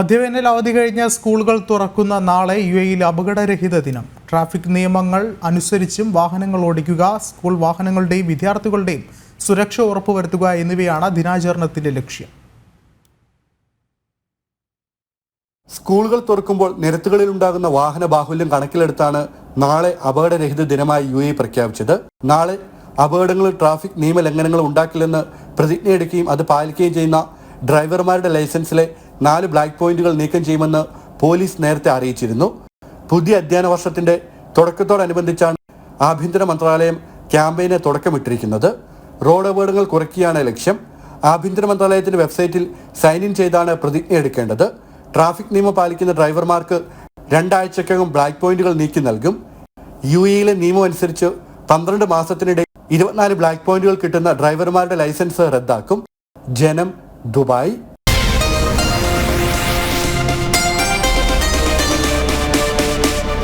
മധ്യവേനൽ അവധി കഴിഞ്ഞ സ്കൂളുകൾ തുറക്കുന്ന നാളെ യു എയിൽ അപകടരഹിത ദിനം. ട്രാഫിക് നിയമങ്ങൾ അനുസരിച്ചും വാഹനങ്ങൾ ഓടിക്കുക സ്കൂൾ വാഹനങ്ങളുടെയും വിദ്യാർത്ഥികളുടെയും സുരക്ഷ ഉറപ്പുവരുത്തുക എന്നിവയാണ് ദിനാചരണത്തിന്റെ ലക്ഷ്യം. സ്കൂളുകൾ തുറക്കുമ്പോൾ നിരത്തുകളിൽ ഉണ്ടാകുന്ന വാഹന ബാഹുല്യം കണക്കിലെടുത്താണ് നാളെ അപകടരഹിത ദിനമായി യു എ പ്രഖ്യാപിച്ചത്. നാളെ അപകടങ്ങൾ ട്രാഫിക് നിയമലംഘനങ്ങൾ ഉണ്ടാക്കില്ലെന്ന് പ്രതിജ്ഞയെടുക്കുകയും അത് പാലിക്കുകയും ചെയ്യുന്ന ഡ്രൈവർമാരുടെ ലൈസൻസിലെ നാല് ബ്ലാക്ക് പോയിന്റുകൾ നീക്കം ചെയ്യുമെന്ന് പോലീസ് നേരത്തെ അറിയിച്ചിരുന്നു. പുതിയ അധ്യയന വർഷത്തിന്റെ തുടക്കത്തോടനുബന്ധിച്ചാണ് ആഭ്യന്തര മന്ത്രാലയം ക്യാമ്പയിന് തുടക്കമിട്ടിരിക്കുന്നത്. റോഡ് അപകടങ്ങൾ കുറയ്ക്കുകയാണ് ലക്ഷ്യം. ആഭ്യന്തര മന്ത്രാലയത്തിന്റെ വെബ്സൈറ്റിൽ സൈൻ ഇൻ ചെയ്താണ് പ്രതിജ്ഞ എടുക്കേണ്ടത്. ട്രാഫിക് നിയമം പാലിക്കുന്ന ഡ്രൈവർമാർക്ക് രണ്ടാഴ്ചക്കകം ബ്ലാക്ക് പോയിന്റുകൾ നീക്കി നൽകും. യു എയിലെ നിയമം അനുസരിച്ച് പന്ത്രണ്ട് മാസത്തിനിടെ ഇരുപത്തിനാല് ബ്ലാക്ക് പോയിന്റുകൾ കിട്ടുന്ന ഡ്രൈവർമാരുടെ ലൈസൻസ് റദ്ദാക്കും. ജനം ദുബായ്.